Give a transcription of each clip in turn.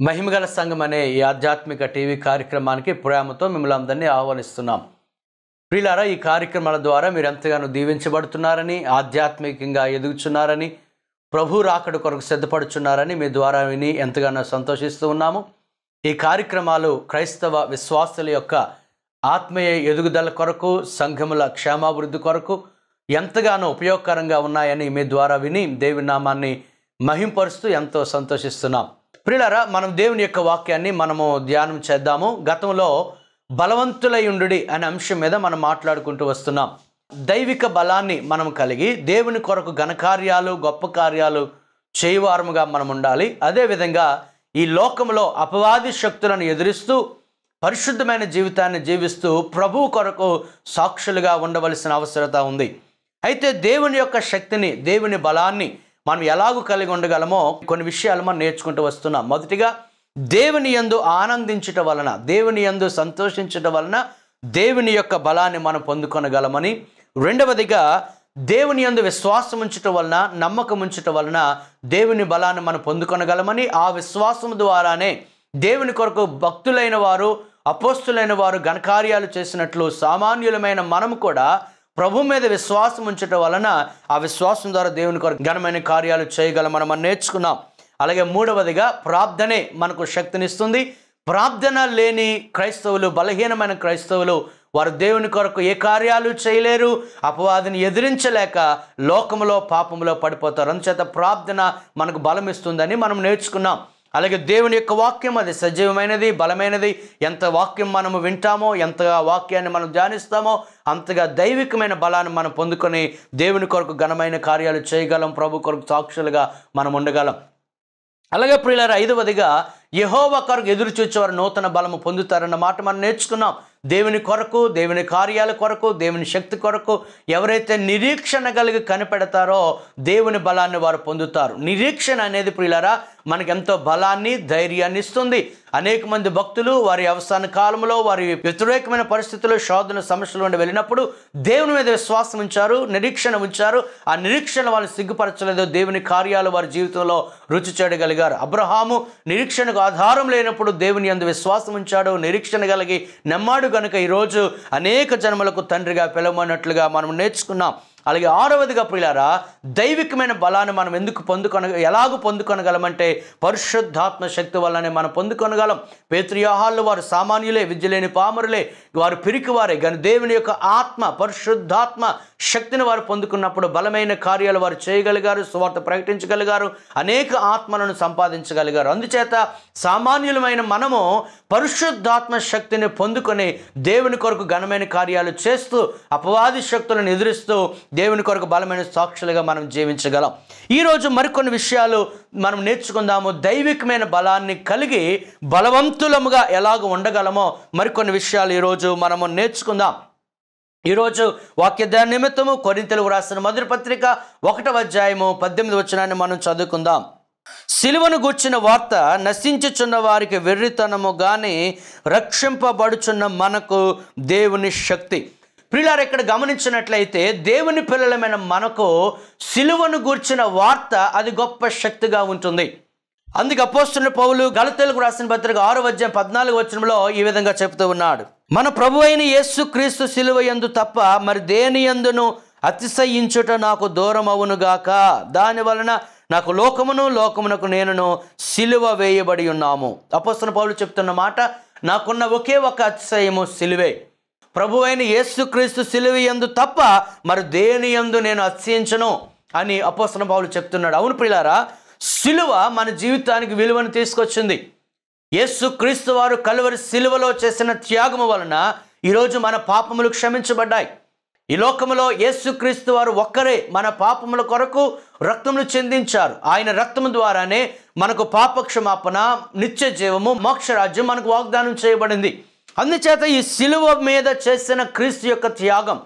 మహిమగల సంఘం అనే ఈ ఆధ్యాత్మిక టీవీ కార్యక్రమానికి ప్రేమతో మిమ్మల్ని అందరినీ ఆహ్వానిస్తున్నాం. ప్రియులారా ఈ కార్యక్రమాల ద్వారా మీరు ఎంతగానో దీవించబడుతున్నారని ఆధ్యాత్మికంగా ఎదుగుచున్నారని ప్రభు రాకడ కొరకు సిద్ధపడుచున్నారని మీ ద్వారా విని ఎంతగానో సంతోషిస్తూ ఉన్నాము. ఈ కార్యక్రమాలు క్రైస్తవ విశ్వాసుల యొక్క ఆత్మీయ ఎదుగుదల కొరకు సంఘముల క్షేమాభివృద్ధి కొరకు ఎంతగానో ఉపయోగకరంగా ఉన్నాయని మీ ద్వారా విని దేవి నామాన్ని మహింపరుస్తూ ఎంతో సంతోషిస్తున్నాం. ప్రిలరా మనం దేవుని యొక్క వాక్యాన్ని మనము ధ్యానం చేద్దాము. గతంలో బలవంతులయుండు అనే అంశం మీద మనం మాట్లాడుకుంటూ వస్తున్నాం. దైవిక బలాన్ని మనం కలిగి దేవుని కొరకు ఘనకార్యాలు గొప్ప కార్యాలు చేయవారముగా మనం ఉండాలి. అదేవిధంగా ఈ లోకంలో అపవాది శక్తులను ఎదురిస్తూ పరిశుద్ధమైన జీవితాన్ని జీవిస్తూ ప్రభువు కొరకు సాక్షులుగా ఉండవలసిన అవసరత ఉంది. అయితే దేవుని యొక్క శక్తిని దేవుని బలాన్ని మనం ఎలాగూ కలిగి ఉండగలమో కొన్ని విషయాలు మనం నేర్చుకుంటూ వస్తున్నాం. మొదటిగా దేవుని యందు ఆనందించటం వలన దేవుని యందు సంతోషించటం వలన దేవుని యొక్క బలాన్ని మనం పొందుకొనగలమని. రెండవదిగా దేవుని యందు విశ్వాసం ఉంచటం వలన నమ్మకం ఉంచటం వలన దేవుని బలాన్ని మనం పొందుకొనగలమని. ఆ విశ్వాసం ద్వారానే దేవుని కొరకు భక్తులైన వారు అపోస్తులైన వారు ఘనకార్యాలు చేసినట్లు సామాన్యులమైన మనం కూడా ప్రభు మీద విశ్వాసం ఉంచటం వలన ఆ విశ్వాసం ద్వారా దేవుని కొరకు ఘనమైన కార్యాలు చేయగలం. మనం మనం నేర్చుకున్నాం. అలాగే మూడవదిగా ప్రార్థనే మనకు శక్తినిస్తుంది. ప్రార్థన లేని క్రైస్తవులు బలహీనమైన క్రైస్తవులు వారు దేవుని కొరకు ఏ కార్యాలు చేయలేరు. అపవాదిని ఎదిరించలేక లోకములో పాపములో పడిపోతారు. అందుచేత ప్రార్థన మనకు బలం ఇస్తుందని మనం నేర్చుకున్నాం. అలాగే దేవుని యొక్క వాక్యం అది సజీవమైనది బలమైనది. ఎంత వాక్యం మనము వింటామో ఎంతగా వాక్యాన్ని మనం ధ్యానిస్తామో అంతగా దైవికమైన బలాన్ని మనం పొందుకొని దేవుని కొరకు ఘనమైన కార్యాలు చేయగలం ప్రభు కొరకు సాక్షులుగా మనం ఉండగలం. అలాగే ప్రియులారు ఐదవదిగా యహోవ కొరకు ఎదురు చూచేవారు నూతన బలము పొందుతారన్న మాట మనం నేర్చుకున్నాం. దేవుని కొరకు దేవుని కార్యాల కొరకు దేవుని శక్తి కొరకు ఎవరైతే నిరీక్షణ కలిగి కనిపెడతారో దేవుని బలాన్ని వారు పొందుతారు. నిరీక్షణ అనేది ప్రియులరా మనకు ఎంతో బలాన్ని ధైర్యాన్ని ఇస్తుంది. అనేక మంది భక్తులు వారి అవసాన కాలంలో వారి వ్యతిరేకమైన పరిస్థితుల్లో శోధన సమస్యలు ఉండి వెళ్ళినప్పుడు దేవుని మీద విశ్వాసం ఉంచారు నిరీక్షణ ఉంచారు. ఆ నిరీక్షణ వాళ్ళు సిగ్గుపరచలేదు దేవుని కార్యాలు వారి జీవితంలో రుచి చేయగలిగారు అబ్రహాము నిరీక్షణ ఆయనకు ఆధారం లేనప్పుడు దేవుని అందు విశ్వాసం ఉంచాడు నిరీక్షణ కలిగి నమ్మాడు కనుక ఈరోజు అనేక జన్మలకు తండ్రిగా పిలవనట్లుగా మనం నేర్చుకున్నాం. అలాగే ఆరవదిగా ప్రియులారా దైవికమైన బలాన్ని మనం ఎందుకు పొందుకొన ఎలాగూ పొందుకొనగలమంటే పరిశుద్ధాత్మ శక్తి వల్లనే మనం పొందుకొనగలం. పేత్రియాహాల్లో వారు సామాన్యులే విద్యలేని పామరులే వారు పిరికివారే. కానీ దేవుని యొక్క ఆత్మ పరిశుద్ధాత్మ శక్తిని వారు పొందుకున్నప్పుడు బలమైన కార్యాలు వారు చేయగలిగారు సువార్త ప్రకటించగలిగారు అనేక ఆత్మలను సంపాదించగలిగారు. అందుచేత సామాన్యులమైన మనము పరిశుద్ధాత్మ శక్తిని పొందుకొని దేవుని కొరకు ఘనమైన కార్యాలు చేస్తూ అపవాది శక్తులను ఎదురిస్తూ దేవుని కొరకు బలమైన సాక్షులుగా మనం జీవించగలం. ఈరోజు మరికొన్ని విషయాలు మనం నేర్చుకుందాము. దైవికమైన బలాన్ని కలిగి బలవంతులముగా ఎలాగ ఉండగలమో మరికొన్ని విషయాలు ఈరోజు మనము నేర్చుకుందాం. ఈరోజు వాక్యదాన నిమిత్తము కొరింతలు రాసిన మొదటి పత్రిక ఒకటవ అధ్యాయము పద్దెనిమిది వచనాన్ని మనం చదువుకుందాం. సిలువను గూర్చిన వార్త నశించుచున్న వారికి వెర్రితనము కానీ రక్షింపబడుచున్న మనకు దేవుని శక్తి. పిల్లలు ఇక్కడ గమనించినట్లయితే దేవుని పిల్లలమైన మనకు సిలువను గూర్చిన వార్త అది గొప్ప శక్తిగా ఉంటుంది. అందుకే అపోస్తున్న పౌలు గలతెలకు రాసిన పత్రిక ఆరు అధ్యాయం పద్నాలుగు వచనంలో ఈ విధంగా చెబుతూ ఉన్నాడు. మన ప్రభు అయిన యేసు క్రీస్తు సిలువ యందు తప్ప మరి దేని యందును అతిశయించుట నాకు దూరం అవునుగాక దాని వలన నాకు లోకమును లోకమునకు నేనును సిలువ వేయబడి ఉన్నాము. అపోస్తున్న పౌలు చెప్తున్న మాట నాకున్న ఒకే ఒక అతిశయము సిలువే. ప్రభు అయిన యేసుక్రీస్తు సిలువ యందు తప్ప మరి దేని యందు నేను అత్యించను అని అపోసన పౌలు చెప్తున్నాడు. అవును ప్రిలారా సిలువ మన జీవితానికి విలువను తీసుకొచ్చింది. యేసుక్రీస్తు వారు కలువరి సిలువలో చేసిన త్యాగము వలన ఈరోజు మన పాపములు క్షమించబడ్డాయి. ఈ లోకములో యేసుక్రీస్తు వారు ఒక్కరే మన పాపముల కొరకు రక్తమును చెందించారు. ఆయన రక్తము ద్వారానే మనకు పాపక్షమాపణ నిత్య జీవము మోక్షరాజ్యం మనకు వాగ్దానం చేయబడింది. అందుచేత ఈ శిలువ మీద చేసిన క్రీస్తు యొక్క త్యాగం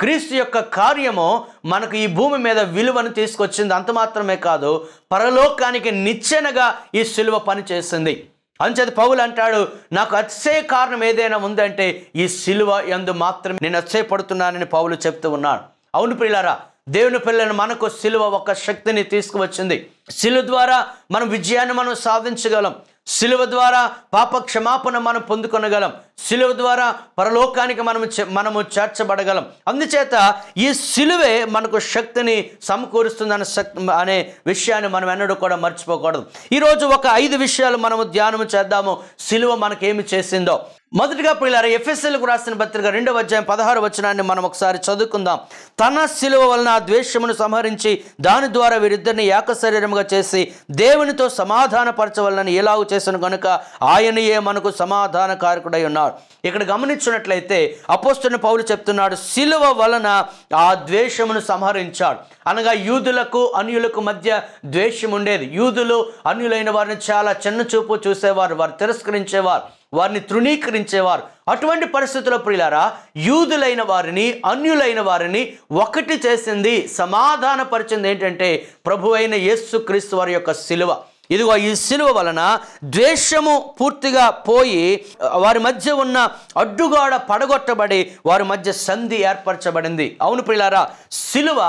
క్రీస్తు యొక్క కార్యము మనకు ఈ భూమి మీద విలువను తీసుకొచ్చింది. అంత మాత్రమే కాదు పరలోకానికి నిచ్చెనగా ఈ శిలువ పని చేసింది అంచేది పౌలు అంటాడు నాకు అతిశయ కారణం ఏదైనా ఉందంటే ఈ శిలువ ఎందు మాత్రమే నేను అతిశయపడుతున్నానని పౌలు చెప్తూ ఉన్నాడు. అవును పిల్లారా దేవుని పిల్లలను మనకు శిలువ ఒక శక్తిని తీసుకువచ్చింది. శిలువ ద్వారా మనం విజయాన్ని మనం సాధించగలం. శిలువ ద్వారా పాప క్షమాపణ మనం పొందుకొనగలం. శిలువ ద్వారా పరలోకానికి మనము మనము చేర్చబడగలం. అందుచేత ఈ శిలువే మనకు శక్తిని సమకూరుస్తుందనే శక్తి అనే విషయాన్ని మనం ఎన్నడూ కూడా మర్చిపోకూడదు. ఈరోజు ఒక ఐదు విషయాలు మనము ధ్యానం చేద్దాము. శిలువ మనకేమి చేసిందో. మొదటిగా పిల్లారు ఎఫ్ఎస్ఎల్కు రాసిన పత్రిక రెండవ అధ్యాయం పదహారు వచనాన్ని మనం ఒకసారి చదువుకుందాం. తన శిలువ వలన ఆ ద్వేషమును సంహరించి దాని ద్వారా వీరిద్దరిని ఏక శరీరముగా చేసి దేవునితో సమాధానపరచవలనని ఎలాగూ చేసిన కనుక ఆయనయే మనకు సమాధాన కారకుడై ఉన్నాడు ఇక్కడ గమనించినట్లయితే అపోస్తుని పౌలు చెప్తున్నాడు శిలువ వలన ఆ ద్వేషమును సంహరించాడు. అనగా యూదులకు అన్యులకు మధ్య ద్వేషం ఉండేది యూదులు అన్యులైన వారిని చాలా చిన్న చూపు చూసేవారు వారు తిరస్కరించేవారు. వారిని తృణీకరించేవారు. అటువంటి పరిస్థితుల్లో ప్రియులారా యూదులైన వారిని అన్యులైన వారిని ఒకటి చేసింది సమాధానపరిచింది ఏంటంటే ప్రభు అయిన యేసు క్రీస్తు వారి యొక్క శిలువ ఇదిగో ఈ శిలువ వలన ద్వేషము పూర్తిగా పోయి వారి మధ్య ఉన్న అడ్డుగోడ పడగొట్టబడి వారి మధ్య సంధి ఏర్పరచబడింది. అవును పిల్లారా శిలువ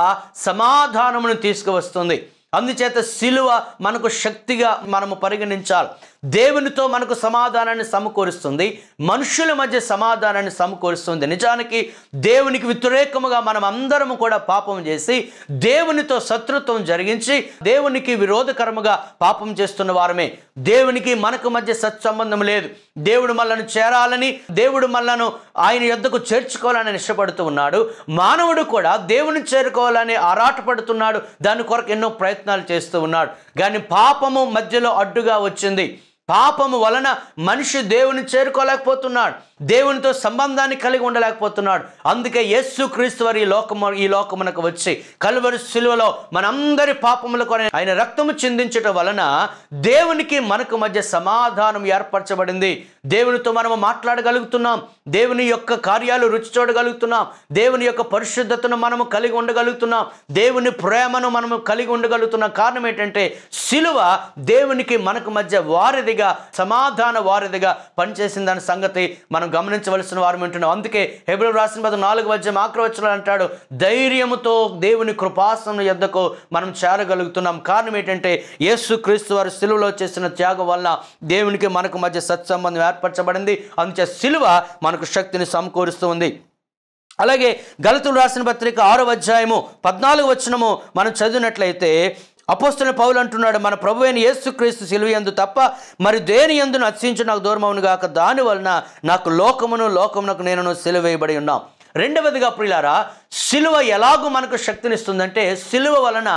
సమాధానమును తీసుకువస్తుంది. అందుచేత శిలువ మనకు శక్తిగా మనము పరిగణించాలి. దేవునితో మనకు సమాధానాన్ని సమకూరుస్తుంది. మనుషుల మధ్య సమాధానాన్ని సమకూరుస్తుంది. నిజానికి దేవునికి వ్యతిరేకముగా మనం అందరము కూడా పాపం చేసి దేవునితో శత్రుత్వం జరిగించి దేవునికి విరోధకరముగా పాపం చేస్తున్న వారమే. దేవునికి మనకు మధ్య సత్సంబంధం లేదు. దేవుడు మనల్ని చేరాలని దేవుడు మనలను ఆయన యొద్దకు చేర్చుకోవాలని ఇష్టపడుతూ ఉన్నాడు. మానవుడు కూడా దేవుని చేరుకోవాలని ఆరాటపడుతున్నాడు. దాని కొరకు ఎన్నో ప్రయత్నం ప్రయత్నాలు చేస్తూ ఉన్నాడు. కానీ పాపము మధ్యలో అడ్డుగా వచ్చింది. పాపము వలన మనిషి దేవుని చేరుకోలేకపోతున్నాడు. దేవునితో సంబంధాన్ని కలిగి ఉండలేకపోతున్నాడు. అందుకే యేసు క్రీస్తు వారి ఈ లోకము ఈ లోకమునకు వచ్చి కలువరి శిలువలో మనందరి పాపముల కొరకు ఆయన రక్తము చిందించటం వలన దేవునికి మనకు మధ్య సమాధానం ఏర్పరచబడింది. దేవునితో మనము మాట్లాడగలుగుతున్నాం. దేవుని యొక్క కార్యాలు రుచి చూడగలుగుతున్నాం. దేవుని యొక్క పరిశుద్ధతను మనము కలిగి ఉండగలుగుతున్నాం. దేవుని ప్రేమను మనము కలిగి ఉండగలుగుతున్నాం. కారణం ఏంటంటే శిలువ దేవునికి మనకు మధ్య వారిదిగా సమాధాన వారిదిగా పనిచేసిందన్న సంగతి మనం గమనించవలసిన వారు వింటున్నాం అందుకే హెబ్రిల్ రాసిన పద నాలుగు వచ్చే మాక్రవచనాలు అంటాడు ధైర్యముతో దేవుని కృపాసనం ఎద్దకు మనం చేరగలుగుతున్నాం. కారణం ఏంటంటే యేసు క్రీస్తు వారు సిలువలో చేసిన త్యాగం వల్ల దేవునికి మనకు మధ్య సత్సంబంధం ఏర్పరచబడింది. అందుచే సిలువ మనకు శక్తిని సమకూరుస్తూ ఉంది. అలాగే గలతులు రాసిన పత్రిక ఆరో అధ్యాయము పద్నాలుగు వచనము మనం చదివినట్లయితే అపోస్తున్న పౌలు అంటున్నాడు మన ప్రభు అయిన యేసుక్రీస్తు సిలువయందు తప్ప మరి దేని ఎందు నచ్చించు నాకు దూరమవును గాక? దాని వలన నాకు లోకమును లోకమునకు నేను సిలువ వేయబడి ఉన్నాం. రెండవదిగా ప్రియులారా సిలువ ఎలాగూ మనకు శక్తినిస్తుందంటే సిలువ వలన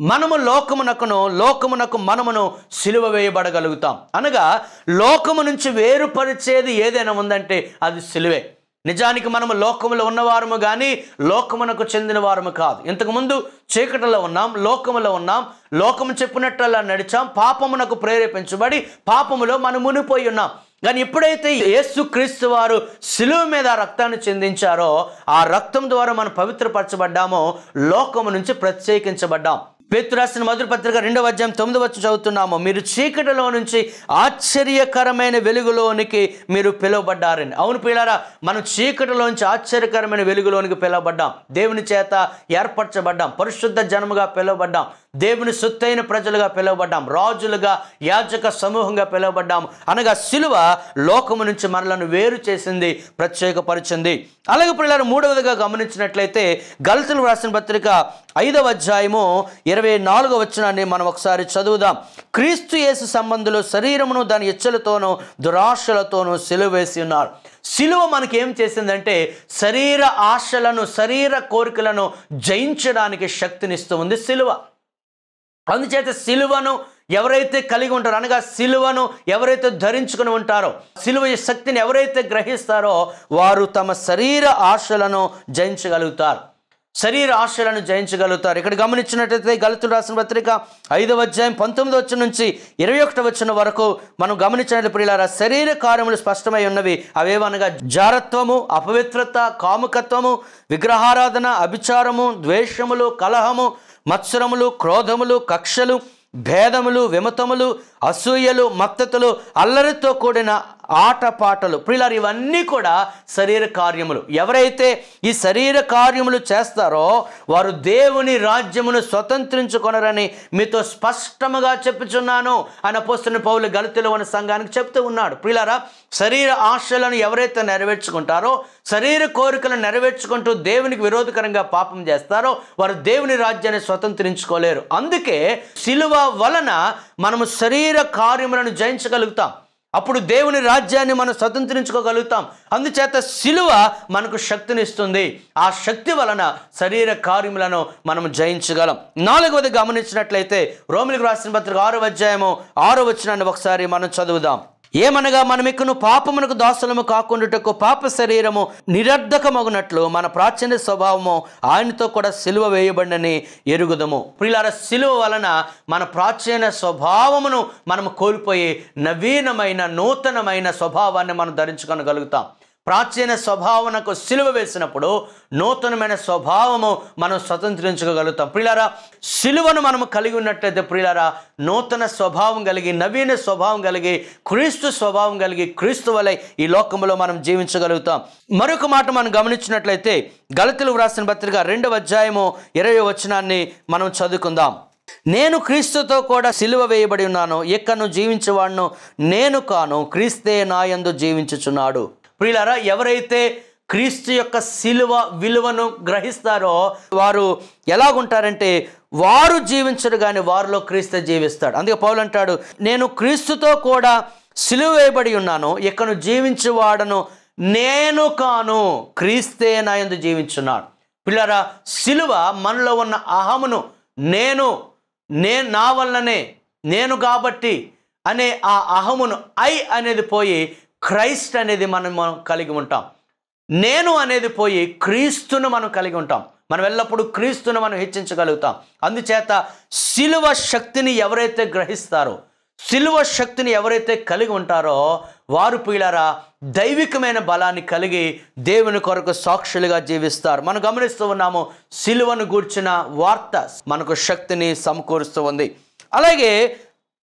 మనము లోకమునకును లోకమునకు మనమును సిలువ వేయబడగలుగుతాం. అనగా లోకము నుంచి వేరుపరిచేది ఏదైనా ఉందంటే అది సిలువే. నిజానికి మనము లోకములో ఉన్నవారము కానీ లోకమునకు చెందిన వారము కాదు ఇంతకుముందు చీకటిలో ఉన్నాం లోకములో ఉన్నాం లోకము చెప్పినట్టల్లా నడిచాం పాపమునకు ప్రేరేపించబడి పాపములో మనం మునిపోయి ఉన్నాం. కానీ ఎప్పుడైతే యేసుక్రీస్తు వారు శిలువ మీద ఆ రక్తాన్ని చెందించారో ఆ రక్తం ద్వారా మనం పవిత్రపరచబడ్డామో లోకము నుంచి ప్రత్యేకించబడ్డాం. పేతు రాసిన మొదటి పత్రిక రెండవ అధ్యాయం తొమ్మిది వచ్చి చదువుతున్నాము. మీరు చీకటిలో నుంచి ఆశ్చర్యకరమైన వెలుగులోనికి మీరు పిలువబడ్డారని. అవును పిల్లారా మనం చీకటిలోంచి ఆశ్చర్యకరమైన వెలుగులోనికి పిలువబడ్డాం. దేవుని చేత ఏర్పరచబడ్డాం. పరిశుద్ధ జనముగా పిలువబడ్డాం. దేవుని సొత్తైన ప్రజలుగా పిలువబడ్డాం. రాజులుగా యాజక సమూహంగా పిలువబడ్డాం. అనగా శిలువ లోకము నుంచి మనలను వేరు చేసింది ప్రత్యేకపరిచింది. అలాగే పిల్లలు మూడవదిగా గమనించినట్లయితే గల్తులు రాసిన పత్రిక ఐదవ అధ్యాయము ఇరవై నాలుగవ వచనాన్ని మనం ఒకసారి చదువుదాం. క్రీస్తు యేసు సంబంధులు శరీరమును దాని ఇచ్చలతోనూ దురాశలతోనూ సిలువ వేసి ఉన్నారు. సిలువ మనకేం చేసిందంటే శరీర ఆశలను శరీర కోరికలను జయించడానికి శక్తినిస్తూ ఉంది సిలువ. అందుచేత సిలువను ఎవరైతే కలిగి ఉంటారో అనగా సిలువను ఎవరైతే ధరించుకుని ఉంటారో సిలువ ఈ శక్తిని ఎవరైతే గ్రహిస్తారో వారు తమ శరీర ఆశలను జయించగలుగుతారు. శరీర ఆశలను జయించగలుగుతారు. ఇక్కడ గమనించినట్లయితే గలతులు రాసిన పత్రిక ఐదవ అధ్యాయం పంతొమ్మిది వచ్చిన నుంచి ఇరవై ఒకటి వచ్చిన వరకు మనం గమనించినట్లు ప్రియులారా శరీర కార్యములు స్పష్టమై ఉన్నవి. అవేవనగా జారత్వము అపవిత్రత కాముకత్వము విగ్రహారాధన అభిచారము ద్వేషములు కలహము మత్సరములు క్రోధములు కక్షలు భేదములు విమతములు అసూయలు మత్తతులు అల్లరితో కూడిన ఆటపాటలు ప్రియులారు ఇవన్నీ కూడా శరీర కార్యములు. ఎవరైతే ఈ శరీర కార్యములు చేస్తారో వారు దేవుని రాజ్యమును స్వతంత్రించుకొనరని మీతో స్పష్టముగా చెప్పుచున్నాను అని పోస్తున్న పౌలు గలితులు ఉన్న సంఘానికి చెప్తూ ఉన్నాడు. ప్రియులారా శరీర ఆశలను ఎవరైతే నెరవేర్చుకుంటారో శరీర కోరికలను నెరవేర్చుకుంటూ దేవునికి విరోధకరంగా పాపం చేస్తారో వారు దేవుని రాజ్యాన్ని స్వతంత్రించుకోలేరు. అందుకే శిలువ వలన మనము శరీర కార్యములను జయించగలుగుతాం. అప్పుడు దేవుని రాజ్యాన్ని మనం స్వతంత్రించుకోగలుగుతాం. అందుచేత శిలువ మనకు శక్తినిస్తుంది. ఆ శక్తి వలన శరీర కార్యములను మనం జయించగలం. నాలుగవది గమనించినట్లయితే రోమిలకు రాసిన పత్రిక ఆరో అధ్యాయము ఆరో వచ్చినాన్ని ఒకసారి మనం చదువుదాం. ఏమనగా మనమిక్కను పాపమునకు దాసులము కాకుండాటకు పాప శరీరము నిరర్ధకమగునట్లు మన ప్రాచీన స్వభావము ఆయనతో కూడా సిలువ వేయబడినని ఎరుగుదము. ప్రిలార సిలువ వలన మన ప్రాచీన స్వభావమును మనం కోల్పోయి నవీనమైన నూతనమైన స్వభావాన్ని మనం ధరించుకొనగలుగుతాం. ప్రాచీన స్వభావనకు సిలువ వేసినప్పుడు నూతనమైన స్వభావము మనం స్వతంత్రించుకోగలుగుతాం ప్రియులారా సిలువను మనం కలిగి ఉన్నట్లయితే ప్రియులారా నూతన స్వభావం కలిగి నవీన స్వభావం కలిగి క్రీస్తు స్వభావం కలిగి క్రీస్తు వలె ఈ లోకంలో మనం జీవించగలుగుతాం. మరొక మాట మనం గమనించినట్లయితే గలతులు వ్రాసిన పత్రిక రెండవ అధ్యాయము ఇరవై వచనాన్ని మనం చదువుకుందాం. నేను క్రీస్తుతో కూడా సిలువ వేయబడి ఉన్నాను ఎక్కను జీవించేవాడును నేను కాను క్రీస్తే నాయందు జీవించుచున్నాడు. ప్రియులారా ఎవరైతే క్రీస్తు యొక్క శిలువ విలువను గ్రహిస్తారో వారు ఎలాగుంటారంటే వారు జీవించరు కానీ వారిలో క్రీస్తు జీవిస్తాడు. అందుకే పౌలు అంటాడు నేను క్రీస్తుతో కూడా సిలువ వేయబడి ఉన్నాను ఎక్కను జీవించేవాడను నేను కాను క్రీస్తే నాయందు జీవించున్నాడు. పిల్లరా సిలువ మనలో ఉన్న అహమును నేను నేను నా వల్లనే నేను కాబట్టి అనే ఆ అహమును ఐ అనేది పోయి క్రైస్ట్ అనేది మనం మనం కలిగి ఉంటాం. నేను అనేది పోయి క్రీస్తును మనం కలిగి ఉంటాం. మనం ఎల్లప్పుడూ క్రీస్తును మనం హెచ్చించగలుగుతాం. అందుచేత శిలువ శక్తిని ఎవరైతే గ్రహిస్తారో శిలువ శక్తిని ఎవరైతే కలిగి ఉంటారో వారు పీలరా దైవికమైన బలాన్ని కలిగి దేవుని కొరకు సాక్షులుగా జీవిస్తారు. మనం గమనిస్తూ ఉన్నాము శిలువను గూర్చిన వార్త మనకు శక్తిని సమకూరుస్తూ ఉంది. అలాగే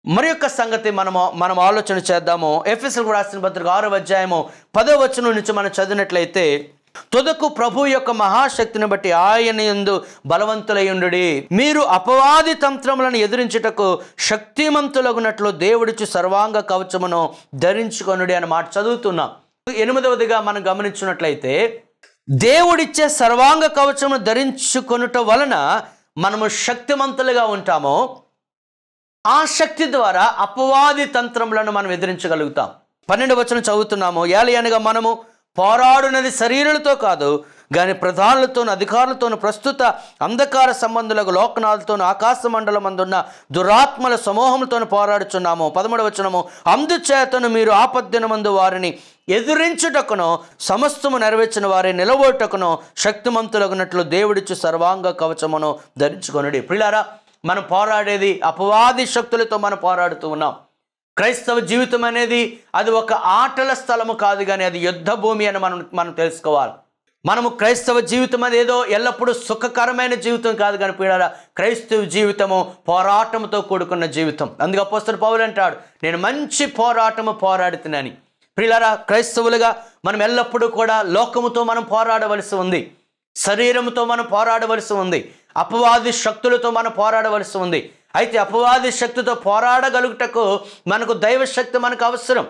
మరి యొక్క సంగతి మనము మనం ఆలోచన చేద్దాము. ఎఫ్ఎస్ఎల్ రాసిన పత్రిక ఆరో అధ్యాయము పదో వచనం నుంచి మనం చదివినట్లయితే తుదకు ప్రభు యొక్క మహాశక్తిని బట్టి ఆయన ఎందు బలవంతులయ్యుండు మీరు అపవాది తంత్రములను ఎదిరించుటకు శక్తిమంతులగునట్లు దేవుడిచ్చు సర్వాంగ కవచమును ధరించుకొనుడి అని మాట చదువుతున్నాం. ఎనిమిదవదిగా మనం గమనించినట్లయితే దేవుడిచ్చే సర్వాంగ కవచమును ధరించుకొనుట వలన మనము శక్తిమంతులుగా ఉంటాము. ఆ శక్తి ద్వారా అపవాది తంత్రములను మనం ఎదిరించగలుగుతాం. పన్నెండు వచనం చదువుతున్నాము. ఏలయనగా మనము పోరాడునది శరీరులతో కాదు కానీ ప్రధానులతోను అధికారులతోను ప్రస్తుత అంధకార సంబంధులకు లోకనాలతోను ఆకాశ మండలం అందున్న దురాత్మల సమూహంతోను పోరాడుచున్నాము. పదమూడు వచనము అందుచేతను మీరు ఆపద్దినమందు వారిని ఎదురించుటకును సమస్తము నెరవేర్చిన వారి నిలబోటకును శక్తిమంతులగునట్లు దేవుడిచ్చు సర్వాంగ కవచమును ధరించుకొనుడి. ప్రిలారా మనం పోరాడేది అపవాది శక్తులతో మనం పోరాడుతూ ఉన్నాం. క్రైస్తవ జీవితం అనేది అది ఒక ఆటల స్థలము కాదు కానీ అది యుద్ధ భూమి అని మనం మనం తెలుసుకోవాలి. మనము క్రైస్తవ జీవితం అనేది ఏదో ఎల్లప్పుడూ సుఖకరమైన జీవితం కాదు కానీ పీడారా క్రైస్తవ జీవితము పోరాటంతో కూడుకున్న జీవితం. అందుకే అపోస్తలు పౌలు అంటాడు నేను మంచి పోరాటము పోరాడుతున్నాను. ప్రియులారా క్రైస్తవులుగా మనం ఎల్లప్పుడూ కూడా లోకముతో మనం పోరాడవలసి ఉంది. శరీరంతో మనం పోరాడవలసి ఉంది. అపవాది శక్తులతో మనం పోరాడవలసి ఉంది. అయితే అపవాది శక్తితో పోరాడగలుగుటకు మనకు దైవ శక్తి మనకు అవసరం.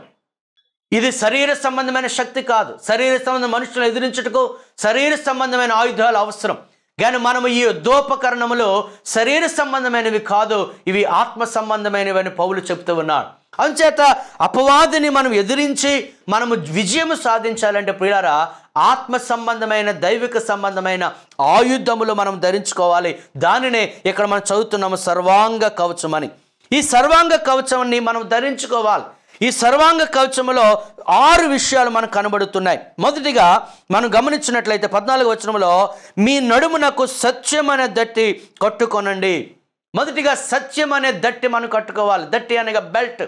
ఇది శరీర సంబంధమైన శక్తి కాదు. శరీర సంబంధ మనుషులను ఎదిరించుటకు శరీర సంబంధమైన ఆయుధాలు అవసరం. కానీ మనము ఈ యుద్ధోపకరణములు శరీర సంబంధమైనవి కాదు ఇవి ఆత్మ సంబంధమైనవి అని పౌలు చెప్తూ ఉన్నాడు. అందుచేత అపవాదిని మనం ఎదిరించి మనము విజయము సాధించాలంటే ప్రియారా ఆత్మ సంబంధమైన దైవిక సంబంధమైన ఆయుధములు మనం ధరించుకోవాలి. దానినే ఇక్కడ మనం చదువుతున్నాము సర్వాంగ కవచమని ఈ సర్వాంగ కవచాన్ని మనం ధరించుకోవాలి. ఈ సర్వాంగ కవచములో ఆరు విషయాలు మనకు కనబడుతున్నాయి. మొదటిగా మనం గమనించినట్లయితే పద్నాలుగు వచనంలో మీ నడుమునకు సత్యం అనే దట్టి కట్టుకొనండి. మొదటిగా సత్యం అనే దట్టి మనం కట్టుకోవాలి. దట్టి అనగా బెల్ట్.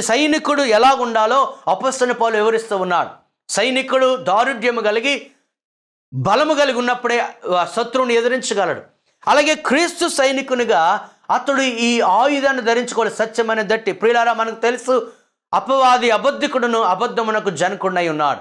సైనికుడు ఎలా ఉండాలో అపస్తన పౌలు వివరిస్తూ ఉన్నాడు. సైనికుడు దారుఢ్యము కలిగి బలము కలిగి ఉన్నప్పుడే శత్రువుని ఎదిరించగలడు. అలాగే క్రీస్తు సైనికునిగా అతడు ఈ ఆయుధాన్ని ధరించుకోవాలి సత్యమైన దట్టి. ప్రియులారా మనకు తెలుసు అపవాది అబద్ధికుడును అబద్ధమునకు జనకుండై ఉన్నాడు.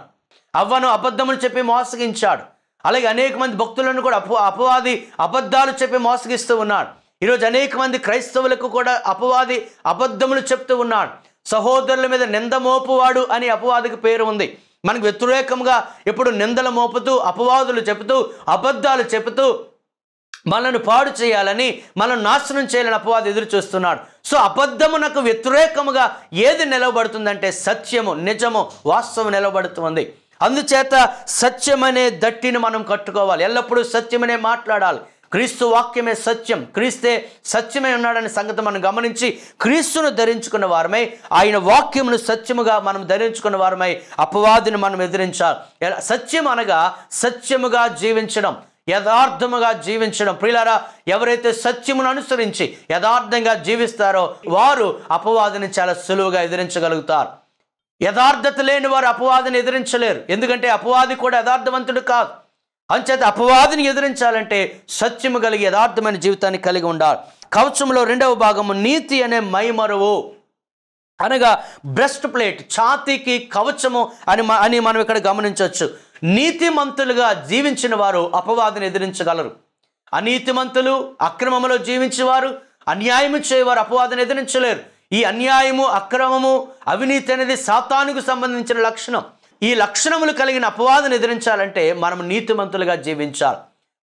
అవ్వను అబద్ధములు చెప్పి మోసగించాడు. అలాగే అనేక మంది భక్తులను కూడా అప అపవాది అబద్ధాలు చెప్పి మోసగిస్తూ ఉన్నాడు. ఈరోజు అనేక మంది క్రైస్తవులకు కూడా అపవాది అబద్ధములు చెప్తూ ఉన్నాడు. సహోదరుల మీద నింద మోపువాడు అని అపవాదికి పేరు ఉంది. మనకు వ్యతిరేకంగా ఎప్పుడు నిందలు మోపుతూ అపవాదులు చెబుతూ అబద్ధాలు చెబుతూ మనల్ని పాడు చేయాలని మనల్ని నాశనం చేయాలని అపవాది ఎదురు చూస్తున్నాడు. సో అబద్ధమునకు వ్యతిరేకముగా ఏది నిలబడుతుందంటే సత్యము నిజము వాస్తవం నిలబడుతుంది. అందుచేత సత్యమనే దట్టిని మనం కట్టుకోవాలి. ఎల్లప్పుడూ సత్యమనే మాట్లాడాలి. క్రీస్తు వాక్యమే సత్యం. క్రీస్తే సత్యమే ఉన్నాడనే సంగతి మనం గమనించి క్రీస్తును ధరించుకున్న వారమై ఆయన వాక్యమును సత్యముగా మనం ధరించుకున్న వారమై అపవాదిని మనం ఎదిరించాలి. ఎలా- సత్యం అనగా సత్యముగా జీవించడం యథార్థముగా జీవించడం. ప్రియులారా ఎవరైతే సత్యమును అనుసరించి యథార్థంగా జీవిస్తారో వారు అపవాదిని చాలా సులువుగా ఎదిరించగలుగుతారు. యథార్థత లేని వారు అపవాదిని ఎదిరించలేరు. ఎందుకంటే అపవాది కూడా యథార్థవంతుడు కాదు. అంచేత అపవాదిని ఎదిరించాలంటే సత్యము కలిగి యథార్థమైన జీవితాన్ని కలిగి ఉండాలి. కవచంలో రెండవ భాగము నీతి అనే మైమరువు. అనగా బ్రెస్ట్ ప్లేట్ ఛాతీకి కవచము అని మ- అని మనం ఇక్కడ గమనించవచ్చు. నీతిమంతులుగా జీవించిన వారు అపవాదిని ఎదిరించగలరు. అనీతిమంతులు అక్రమములో జీవించేవారు అన్యాయము చేయవారు అపవాదిని ఎదిరించలేరు. ఈ అన్యాయము అక్రమము అవినీతి అనేది సాతానుకు సంబంధించిన లక్షణం. ఈ లక్షణములు కలిగిన అపవాదిని ఎదిరించాలంటే మనం నీతిమంతులుగా జీవించాలి.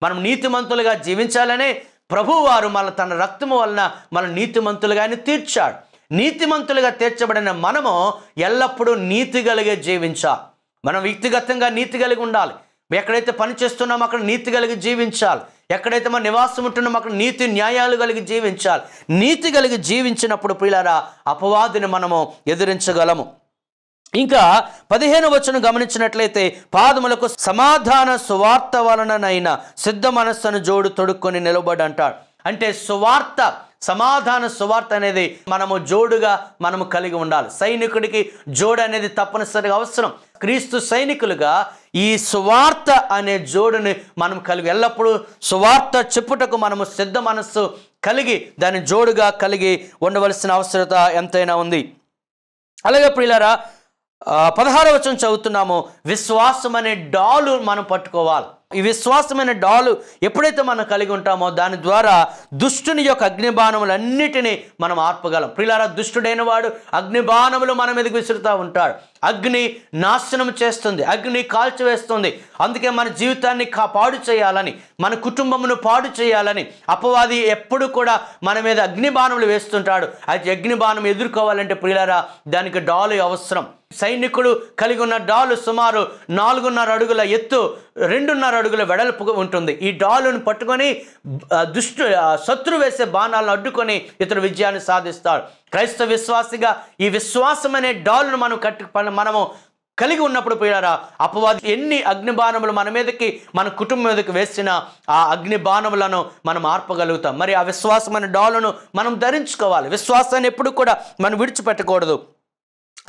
మనం నీతిమంతులుగా జీవించాలనే ప్రభువారు మన తన రక్తము వలన మన నీతిమంతులుగా ఆయన తీర్చాడు. నీతిమంతులుగా తీర్చబడిన మనము ఎల్లప్పుడూ నీతి కలిగే జీవించాలి. మనం వ్యక్తిగతంగా నీతి కలిగి ఉండాలి. ఎక్కడైతే పని చేస్తున్నామో అక్కడ నీతి కలిగి జీవించాలి. ఎక్కడైతే మన నివాసం ఉంటున్నామో అక్కడ నీతి న్యాయాలు కలిగి జీవించాలి. నీతి కలిగి జీవించినప్పుడు పిల్లరా అపవాదిని మనము ఎదిరించగలము. ఇంకా పదిహేను వచ్చను గమనించినట్లయితే పాదములకు సమాధాన సువార్త వలననైనా సిద్ధ మనస్సును జోడు తొడుక్కొని నిలబడి అంటాడు అంటే సువార్త సమాధాన సువార్త అనేది మనము జోడుగా మనము కలిగి ఉండాలి. సైనికుడికి జోడు అనేది తప్పనిసరిగా అవసరం. క్రీస్తు సైనికులుగా ఈ సువార్త అనే జోడుని మనం కలిగి ఎల్లప్పుడూ సువార్త చెప్పుటకు మనము సిద్ధ మనస్సు కలిగి దాని జోడుగా కలిగి ఉండవలసిన అవసరత ఎంతైనా ఉంది. అలాగే ప్రియులారా పదహారవ వచనం చదువుతున్నామో విశ్వాసం అనే డాలు మనం పట్టుకోవాలి. ఈ విశ్వాసమైన డాలు ఎప్పుడైతే మనం కలిగి ఉంటామో దాని ద్వారా దుష్టుని యొక్క అగ్నిబాణములన్నిటినీ మనం ఆర్పగలం. ప్రిలారా దుష్టుడైన వాడు అగ్నిబాణములు మన మీదకి విసురుతూ ఉంటాడు. అగ్ని నాశనం చేస్తుంది అగ్ని కాల్చివేస్తుంది. అందుకే మన జీవితాన్ని కా పాడు చేయాలని మన కుటుంబమును పాడు చేయాలని అపవాది ఎప్పుడు కూడా మన మీద అగ్నిబాణములు వేస్తుంటాడు. అయితే అగ్నిబాణం ఎదుర్కోవాలంటే ప్రియులారా దానికి డాలు అవసరం. సైనికుడు కలిగి ఉన్న డాలు సుమారు నాలుగున్నర అడుగుల ఎత్తు రెండున్నర అడుగుల వెడల్పు ఉంటుంది. ఈ డాలును పట్టుకొని దుష్టు శత్రు వేసే బాణాలను అడ్డుకొని ఇతడు విజయాన్ని సాధిస్తాడు. క్రైస్తవ విశ్వాసిగా ఈ విశ్వాసం అనే డాలును మనం కట్టి మనము కలిగి ఉన్నప్పుడు పోయారా అపవాది ఎన్ని అగ్నిబాణములు మన మీదకి మన కుటుంబం మీదకి వేసిన ఆ అగ్ని బాణములను మనం ఆర్పగలుగుతాం. మరి ఆ విశ్వాసమైన డాలును మనం ధరించుకోవాలి. విశ్వాసాన్ని ఎప్పుడు కూడా మనం విడిచిపెట్టకూడదు.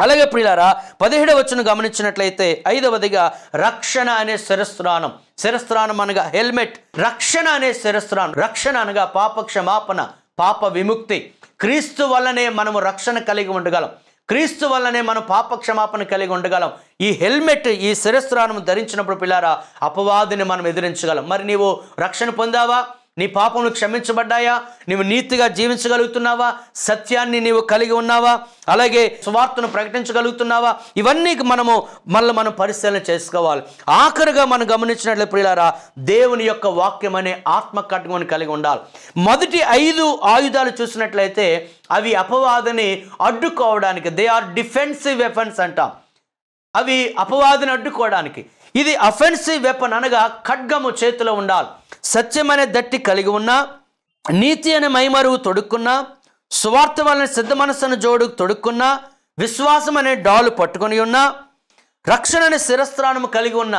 అలాగే ప్రియులారా పదిహేడవ వచ్చును గమనించినట్లయితే ఐదవదిగా రక్షణ అనే శిరస్త్రానం శిరస్త్రానం అనగా హెల్మెట్. రక్షణ అనే శిరస్త్రానం రక్షణ అనగా పాప క్షమాపణ పాప విముక్తి. క్రీస్తు వల్లనే మనము రక్షణ కలిగి ఉండగలం. క్రీస్తు వల్లనే మనం పాప క్షమాపణ కలిగి ఉండగలం. ఈ హెల్మెట్ ఈ శిరస్త్రానం ధరించినప్పుడు పిల్లారా అపవాదిని మనం ఎదిరించగలం. మరి నీవు రక్షణ పొందావా? నీ పాపములు క్షమించబడ్డాయా? నీవు నీతిగా జీవించగలుగుతున్నావా? సత్యాన్ని నీవు కలిగి ఉన్నావా? అలాగే సువార్తను ప్రకటించగలుగుతున్నావా? ఇవన్నీ మనము మళ్ళీ మనం పరిశీలన చేసుకోవాలి. ఆఖరిగా మనం గమనించినట్లు ప్రియులారా దేవుని యొక్క వాక్యం అనే ఆత్మ కట్టుకొని కలిగి ఉండాలి. మొదటి ఐదు ఆయుధాలు చూసినట్లయితే అవి అపవాదని అడ్డుకోవడానికి దే ఆర్ డిఫెన్సివ్ వెపన్స్ అంటాం. అవి అపవాదిని అడ్డుకోవడానికి ఇది అఫెన్సివ్ వెపన్ అనగా ఖడ్గము చేతిలో ఉండాలి. సత్యమనే దట్టి కలిగి ఉన్నా నీతి అనే మైమరువు తొడుక్కున్నా స్వార్థ వలన సిద్ధ మనస్సును జోడు తొడుక్కున్నా విశ్వాసం అనే డాలు పట్టుకొని ఉన్నా రక్షణ అనే శిరస్త్రాణము కలిగి ఉన్న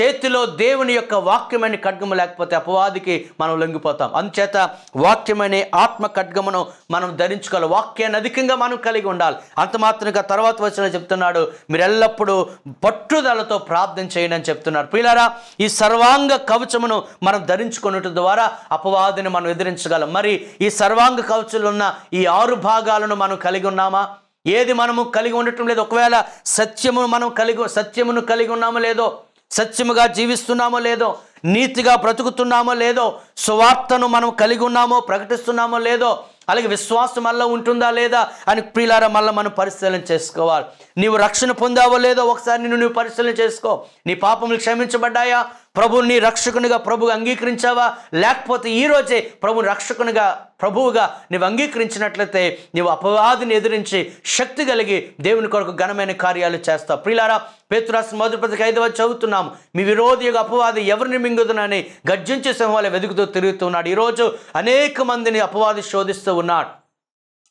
చేతిలో దేవుని యొక్క వాక్యమైన ఖడ్గము లేకపోతే అపవాదికి మనం లొంగిపోతాం. అందుచేత వాక్యమనే ఆత్మ ఖడ్గమును మనం ధరించుకోవాలి. వాక్యాన్ని అధికంగా మనం కలిగి ఉండాలి. అంత మాత్రంగా తర్వాత వచ్చిన చెప్తున్నాడు మీరు ఎల్లప్పుడూ పట్టుదలతో ప్రార్థన చేయండి అని చెప్తున్నారు పిల్లరా ఈ సర్వాంగ కవచమును మనం ధరించుకున్నట్టు ద్వారా అపవాదిని మనం ఎదిరించగలం. మరి ఈ సర్వాంగ కవచులు ఉన్న ఈ ఆరు భాగాలను మనం కలిగి ఉన్నామా? ఏది మనము కలిగి ఉండటం లేదు. ఒకవేళ సత్యమును మనం కలిగి సత్యమును కలిగి ఉన్నామో లేదో సత్యముగా జీవిస్తున్నామో లేదో నీతిగా బ్రతుకుతున్నామో లేదో సువార్తను మనం కలిగి ఉన్నామో ప్రకటిస్తున్నామో లేదో అలాగే విశ్వాసం మళ్ళీ ఉంటుందా లేదా అని ప్రియులారా మళ్ళీ మనం పరిశీలన చేసుకోవాలి. నీవు రక్షణ పొందావో లేదో ఒకసారి నిన్ను నువ్వు పరిశీలన చేసుకో. నీ పాపములు క్షమించబడ్డాయా? ప్రభుని రక్షకునిగా ప్రభుగా అంగీకరించావా? లేకపోతే ఈరోజే ప్రభుని రక్షకునిగా ప్రభువుగా నీవు అంగీకరించినట్లయితే నీవు అపవాదిని ఎదిరించి శక్తి కలిగి దేవుని కొరకు ఘనమైన కార్యాలు చేస్తావు. ప్రియులారా పేతురాసిన మొదటి పత్రిక ఐదవ చదువుతున్నాం. మీ విరోధి యొక్క అపవాది ఎవరిని మింగుదునని గర్జించే సింహాలు వెతుకుతూ తిరుగుతున్నాడు ఈరోజు అనేక మందిని అపవాది శోధిస్తూ ఉన్నాడు.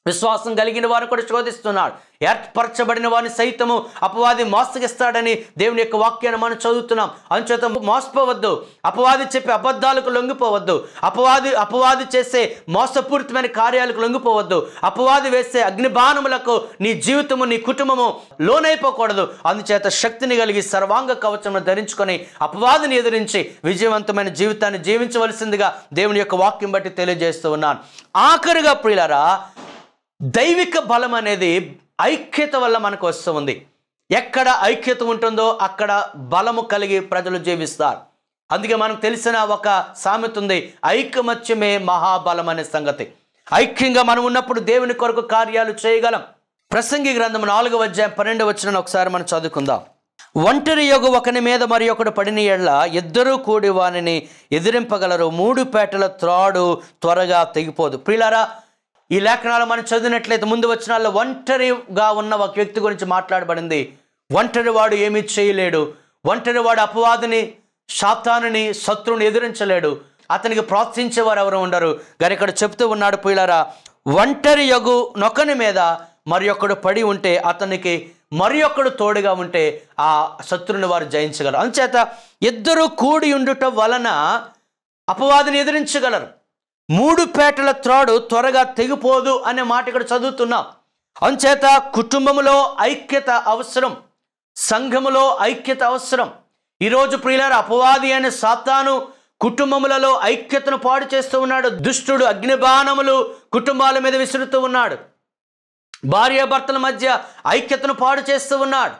విశ్వాసం కలిగిన వారు కూడా శోధిస్తున్నాడు. ఏర్పరచబడిన వారిని సైతము అపవాది మోసగిస్తాడని దేవుని యొక్క వాక్యాన్ని మనం చదువుతున్నాం. అంచేత మోసపోవద్దు. అపవాది చెప్పే అబద్ధాలకు లొంగిపోవద్దు. అపవాది అపవాది చేసే మోసపూరితమైన కార్యాలకు లొంగిపోవద్దు. అపవాది వేసే అగ్నిబాణములకు నీ జీవితము నీ కుటుంబము లోనైపోకూడదు. అందుచేత శక్తిని కలిగి సర్వాంగ కవచమును ధరించుకొని అపవాదిని ఎదిరించి విజయవంతమైన జీవితాన్ని జీవించవలసిందిగా దేవుని యొక్క వాక్యం బట్టి తెలియజేస్తూ ఉన్నాను. ఆఖరిగా ప్రియులరా దైవిక బలం అనేది ఐక్యత వల్ల మనకు వస్తూ ఉంది ఎక్కడ ఐక్యత ఉంటుందో అక్కడ బలము కలిగి ప్రజలు జీవిస్తారు. అందుకే మనకు తెలిసిన ఒక సామెత ఉంది ఐకమత్యమే మహాబలం అనే సంగతి. ఐక్యంగా మనం ఉన్నప్పుడు దేవుని కొరకు కార్యాలు చేయగలం. ప్రసంగి గ్రంథం నాలుగవ అధ్యాయం పన్నెండు వచ్చిన ఒకసారి మనం చదువుకుందాం. ఒంటరి యొగ ఒకని మీద మరి ఒకడు పడిన ఎళ్ళ ఇద్దరూ కూడి వానిని ఎదిరింపగలరు. మూడు పేటల త్రాడు త్వరగా తెగిపోదు. ప్రియులారా ఈ లేఖనాలు మనం చదివినట్లయితే ముందు వచ్చినాల్లో ఒంటరిగా ఉన్న ఒక వ్యక్తి గురించి మాట్లాడబడింది. ఒంటరి వాడు ఏమీ చేయలేడు. ఒంటరి వాడు అపవాదిని శాతానుని శత్రువుని ఎదిరించలేడు. అతనికి ప్రోత్సహించేవారు ఎవరు ఉండరు. గారు ఇక్కడ చెప్తూ ఉన్నాడు పిల్లరా ఒంటరి యొగు నొకని మీద మరి ఒక్కడు పడి ఉంటే అతనికి మరి ఒక్కడు తోడుగా ఉంటే ఆ శత్రుని వారు జయించగలరు. అందుచేత ఇద్దరు కూడి ఉండుట వలన అపవాదిని ఎదిరించగలరు. మూడు పేటల త్రాడు త్వరగా తెగిపోదు అనే మాట ఇక్కడ చదువుతున్నాం. అంచేత కుటుంబములో ఐక్యత అవసరం సంఘములో ఐక్యత అవసరం. ఈరోజు ప్రియులారు అపవాది అనే సాతాను కుటుంబములలో ఐక్యతను పాడు చేస్తూ ఉన్నాడు. దుష్టుడు అగ్నిబాణములు కుటుంబాల మీద విసురుతూ ఉన్నాడు. భార్యాభర్తల మధ్య ఐక్యతను పాడు చేస్తూ ఉన్నాడు.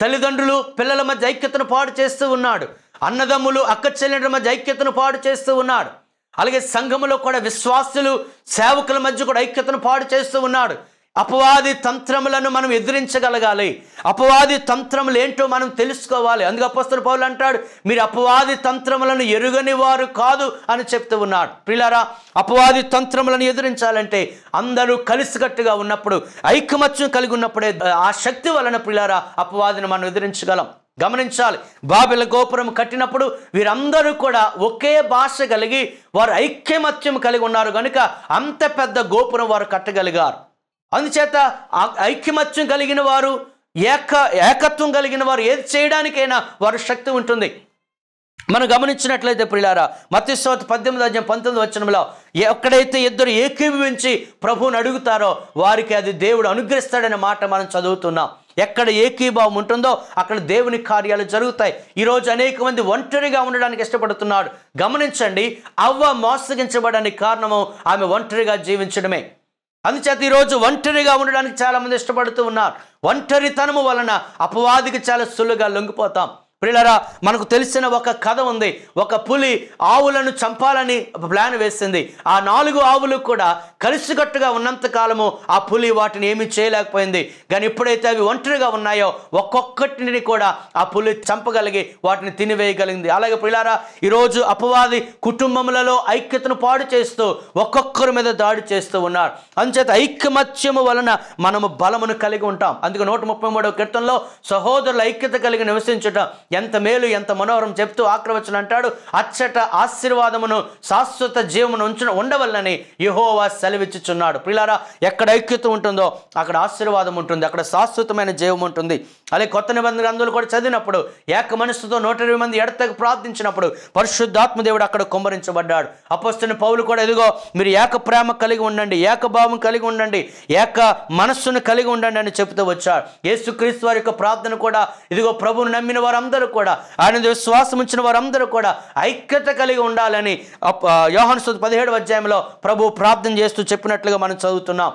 తల్లిదండ్రులు పిల్లల మధ్య ఐక్యతను పాడు చేస్తూ ఉన్నాడు. అన్నదమ్ములు అక్క చెల్లెండ్రుల మధ్య ఐక్యతను పాడు చేస్తూ ఉన్నాడు. అలాగే సంఘములో కూడా విశ్వాసులు సేవకుల మధ్య కూడా ఐక్యతను పాడు చేస్తూ ఉన్నాడు. అపవాది తంత్రములను మనం ఎదిరించగలగాలి. అపవాది తంత్రములు ఏంటో మనం తెలుసుకోవాలి. అందుకే అపస్తుల పౌలు అంటాడు మీరు అపవాది తంత్రములను ఎరుగని వారు కాదు అని చెప్తూ ఉన్నాడు. పిల్లరా అపవాది తంత్రములను ఎదిరించాలంటే అందరూ కలిసికట్టుగా ఉన్నప్పుడు ఐకమత్యం కలిగి ఉన్నప్పుడే ఆ శక్తి వలన పిల్లరా అపవాదిని మనం ఎదిరించగలం. గమనించాలి. బాబిల గోపురం కట్టినప్పుడు వీరందరూ కూడా ఒకే భాష కలిగి వారు ఐక్యమత్యం కలిగి ఉన్నారు కనుక అంత పెద్ద గోపురం వారు కట్టగలిగారు. అందుచేత ఐక్యమత్యం కలిగిన వారు ఏక ఏకత్వం కలిగిన వారు ఏది చేయడానికైనా వారు శక్తి ఉంటుంది. మనం గమనించినట్లయితే ప్రిలారా మత్స్యోత పద్దెనిమిది అధ్యాయం పంతొమ్మిది వచనంలో ఎక్కడైతే ఇద్దరు ఏకీభవించి ప్రభువుని అడుగుతారో వారికి అది దేవుడు అనుగ్రహిస్తాడనే మాట మనం చదువుతున్నాం. ఎక్కడ ఏకీభావం ఉంటుందో అక్కడ దేవుని కార్యాలు జరుగుతాయి. ఈరోజు అనేక మంది ఒంటరిగా ఉండడానికి ఇష్టపడుతున్నాడు. గమనించండి అవ్వ మోసగించబడడానికి కారణము ఆమె ఒంటరిగా జీవించడమే. అందుచేత ఈరోజు ఒంటరిగా ఉండడానికి చాలామంది ఇష్టపడుతూ ఉన్నారు. ఒంటరితనము వలన అపవాదికి చాలా సులువుగా లొంగిపోతాం. పిల్లరా మనకు తెలిసిన ఒక కథ ఉంది. ఒక పులి ఆవులను చంపాలని ప్లాన్ వేసింది. ఆ నాలుగు ఆవులు కూడా కలిసికట్టుగా ఉన్నంత కాలము ఆ పులి వాటిని ఏమీ చేయలేకపోయింది. కానీ ఎప్పుడైతే అవి ఒంటరిగా ఉన్నాయో ఒక్కొక్కటిని కూడా ఆ పులి చంపగలిగి వాటిని తినివేయగలిగింది. అలాగే ప్రియులారా ఈరోజు అపవాది కుటుంబములలో ఐక్యతను పాడు చేస్తూ ఒక్కొక్కరి మీద దాడి చేస్తూ ఉన్నారు. అంచేత ఐక్యమత్యము వలన మనము బలమును కలిగి ఉంటాం. అందుకే నూట ముప్పై మూడవ కీర్తనలో సహోదరుల ఐక్యత కలిగి నివసించటం ఎంత మేలు ఎంత మనోహరం చెప్తూ ఆక్రవచన అంటాడు. అచ్చట ఆశీర్వాదమును శాశ్వత జీవమును ఉంచు ఉండవల్లని యహోవా సెలవిచ్చుచున్నాడు. పిల్లారా ఎక్కడ ఐక్యత ఉంటుందో అక్కడ ఆశీర్వాదం ఉంటుంది అక్కడ శాశ్వతమైన జీవం ఉంటుంది. అలాగే కొత్త నిబంధన గ్రంథాలు కూడా చదివినప్పుడు ఏక మనస్సుతో నూట ఇరవై మంది ఎడతకు ప్రార్థించినప్పుడు పరిశుద్ధాత్మదేవుడు అక్కడ కుమ్మరించబడ్డాడు. అపోస్తున్న పౌలు కూడా ఎదుగో మీరు ఏక ప్రేమ కలిగి ఉండండి ఏకభావం కలిగి ఉండండి ఏక మనస్సును కలిగి ఉండండి అని చెబుతూ వచ్చాడు. యేసుక్రీస్తు వారి యొక్క ప్రార్థన కూడా ఇదిగో ప్రభువును నమ్మిన వారందరూ కూడా ఆయన విశ్వాసం ఉంచిన వారందరూ కూడా ఐక్యత కలిగి ఉండాలని యోహన్ సుద్ పదిహేడు అధ్యాయంలో ప్రభు ప్రార్థన చేస్తూ చెప్పినట్లుగా మనం చదువుతున్నాం.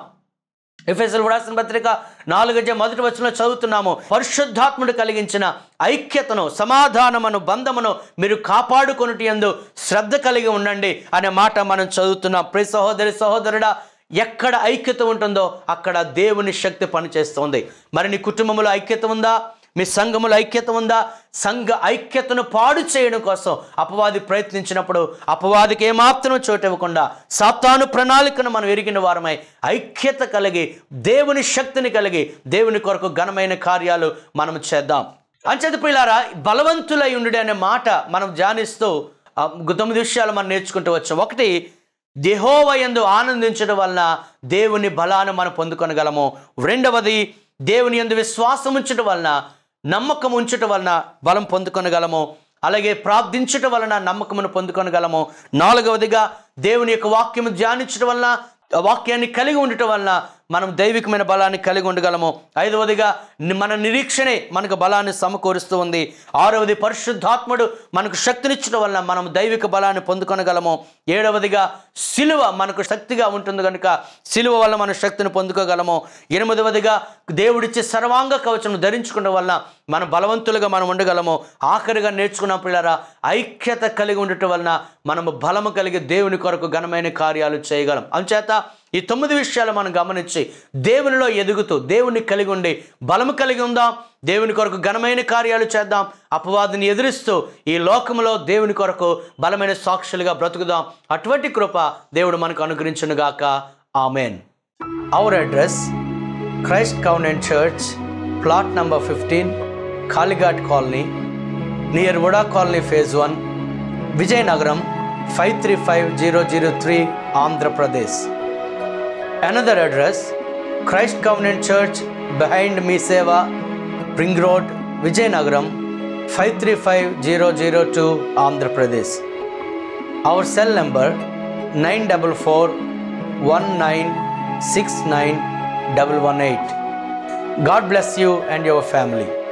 ఎఫ్ఎస్ఎల్ రాసిన పత్రిక నాలుగు అధ్యాయం మొదటి వచనంలో చదువుతున్నాము. పరిశుద్ధాత్ముడు కలిగించిన ఐక్యతను సమాధానమును బంధమును మీరు కాపాడుకొనుటి ఎందు శ్రద్ధ కలిగి ఉండండి అనే మాట మనం చదువుతున్నాం. ప్రతి సహోదరి సహోదరుడా ఎక్కడ ఐక్యత ఉంటుందో అక్కడ దేవుని శక్తి పనిచేస్తుంది. మరి నీ కుటుంబంలో ఐక్యత ఉందా? మీ సంఘములో ఐక్యత ఉందా? సంఘ ఐక్యతను పాడు చేయడం కోసం అపవాది ప్రయత్నించినప్పుడు అపవాదికి ఏమాత్రం చోటు ఇవ్వకుండా సాతాను ప్రణాళికను మనం ఎరిగిన వారమై ఐక్యత కలిగి దేవుని శక్తిని కలిగి దేవుని కొరకు ఘనమైన కార్యాలు మనం చేద్దాం. అంచేత పిల్లారా బలవంతులై ఉండు అనే మాట మనం ధ్యానిస్తూ తొమ్మిది విషయాలు మనం నేర్చుకుంటూ వచ్చాం. ఒకటి దేహోవయందు ఆనందించడం వలన దేవుని బలాన్ని మనం పొందుకొనగలము. రెండవది దేవుని యందు విశ్వాసం ఉంచడం వలన నమ్మకం ఉంచుట వలన బలం పొందుకొనగలము. అలాగే ప్రార్థించటం వలన నమ్మకమును పొందుకొనగలము. నాలుగవదిగా దేవుని యొక్క వాక్యము ధ్యానించడం వలన వాక్యాన్ని కలిగి ఉండటం వలన మనం దైవికమైన బలాన్ని కలిగి ఉండగలము. ఐదవదిగా మన నిరీక్షణే మనకు బలాన్ని సమకూరుస్తూ ఉంది. ఆరవది పరిశుద్ధాత్ముడు మనకు శక్తినిచ్చడం వలన మనం దైవిక బలాన్ని పొందుకొనగలము. ఏడవదిగా సిలువ మనకు శక్తిగా ఉంటుంది కనుక సిలువ వల్ల మన శక్తిని పొందుకోగలము. ఎనిమిదవదిగా దేవుడిచ్చే సర్వాంగ కవచం ధరించుకోవడం వలన మన బలవంతులుగా మనం ఉండగలము. ఆఖరిగా నేర్చుకున్న పిల్లరా ఐక్యత కలిగి ఉండటం వలన మనము బలము కలిగి దేవుని కొరకు ఘనమైన కార్యాలు చేయగలం. అంచేత ఈ తొమ్మిది విషయాలు మనం గమనించి దేవునిలో ఎదుగుతూ దేవుని కలిగి ఉండి బలము కలిగి ఉందాం. దేవుని కొరకు ఘనమైన కార్యాలు చేద్దాం. అపవాదిని ఎదురిస్తూ ఈ లోకములో దేవుని కొరకు బలమైన సాక్షులుగా బ్రతుకుదాం. అటువంటి కృప దేవుడు మనకు అనుగ్రహించునుగాక. Amen. Our address Christ covenant church plot number fifteen Kalighat colony near VUDA colony phase one Vizianagaram five three five zero zero three Andhra Pradesh Another address Christ Covenant Church behind Miseva, Ring Road, Vijayanagaram 535002 Andhra Pradesh. Our cell number 944 God bless you and your family.